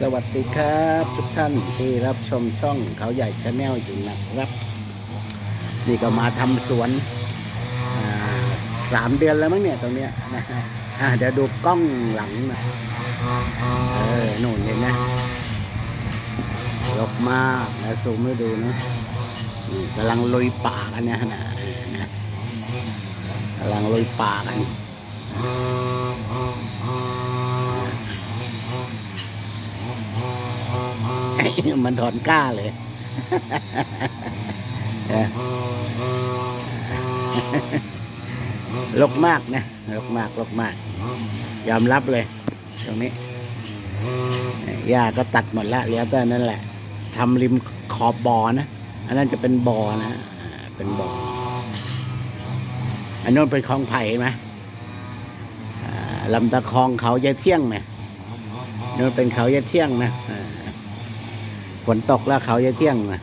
สวัสดีครับ ทุกท่านที่รับชมช่องเขาใหญ่ชาแนลอยู่นะครับ นี่ก็มาทำสวนสามเดือนแล้วมั้งเนี่ยตรงเนี้ยนะฮะเดี๋ยวดูกล้องหลังนะเออหนุ่นเห็นไหมยกมากนะซูมให้ดูนะกำลังลุยป่ากันเนี่ยนะกำลังลุยป่ากัน มันถอนกล้าเลยลกมากนะลกมากลกมาก ยอมรับเลย ตรงนี้หญ้าก็ตัดหมดละเหลือแต่นั่นแหละทำริมขอบบ่อนะอันนั้นจะเป็นบ่อนะเป็นบ่ออันนู้นเป็นคลองไผ่เห็นไหมลำตะคองเขายายเที่ยงไหมนู้นเป็นเขายายเที่ยงนะ ฝนตกแล้วเขาจะเที่ยงนะ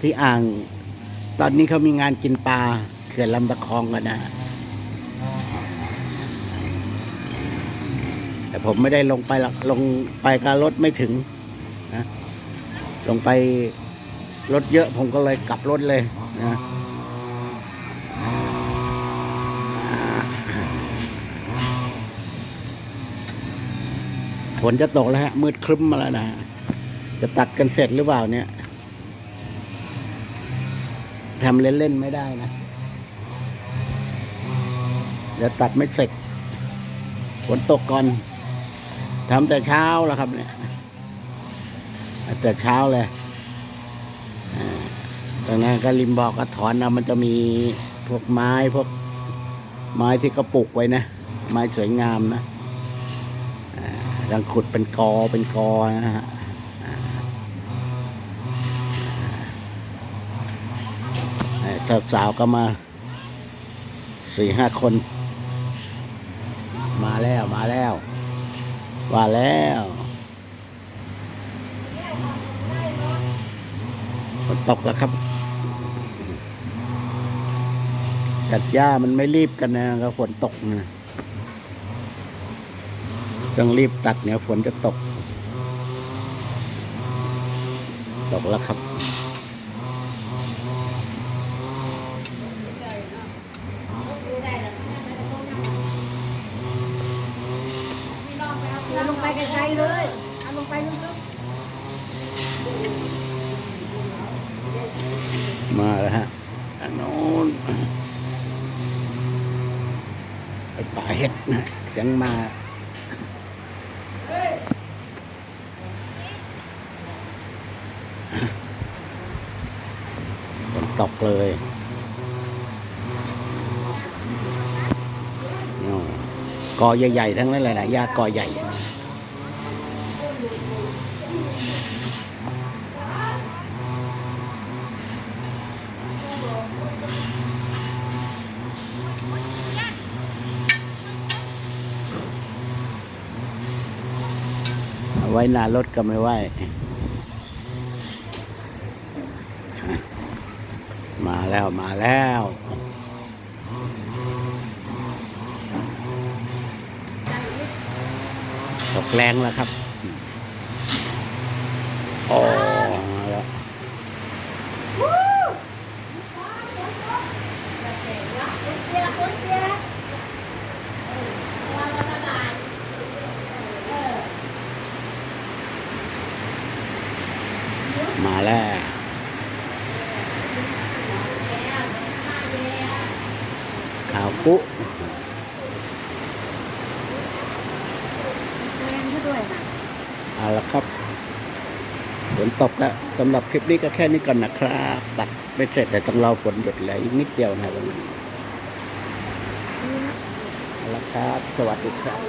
ที่อ่าง ตอนนี้เขามีงานกินปลาเขื่อนลำตะคองกันนะแต่ผมไม่ได้ลงไปหรอกลงไปกับรถไม่ถึงนะลงไปรถเยอะผมก็เลยกลับรถเลยนะฝนจะตกแล้วฮะมืดครึ้มมาแล้วนะ จะตัดกันเสร็จหรือเปล่าเนี่ยทำเล่นๆไม่ได้นะเดี๋ยวตัดไม่เสร็จฝนตกก่อนทำแต่เช้าแล้วครับเนี่ยแต่เช้าเลยตรงนั้นก็ริมบอกก็ถอนเอามันจะมีพวกไม้พวกไม้ที่เขาปลูกไว้นะ ไม้สวยงามนะดังขุดเป็นกอเป็นกอนะฮะ สาวสาวๆก็มาสี่ห้าคน มาแล้วมาแล้วว่าแล้วฝนตกแล้วครับจัดหญ้ามันไม่รีบกันนะครับฝนตกนะต้องรีบตัดเนี่ยฝนจะตก ตกแล้วครับ ไปไกลๆเลยเอาลงไปลึกมาแล้วฮะอันโน้นไปป่าเห็ดนะเสียงมาฝนตกเลยโน่กอใหญ่ๆทั้งนั้นเลยนะหญ้ากอใหญ่ ไว้หนารถก็ไม่ไหวมาแล้วมาแล้วตกแรงแล้วครับ โอ้มาแล้วๆเสียคนเสียมาแล้วข่าวปุ๊แรงก็ด้วยนะเอาละครับฝ นตกแล้วสำหรับคลิปนี้ก็แค่นี้ก่อนนะครับตัดไม่เสร็จแต่ต้องรอฝนหยุดแล้วอีกนิดเดียวนะวันนี้แล้วครับ สวัสดีครับ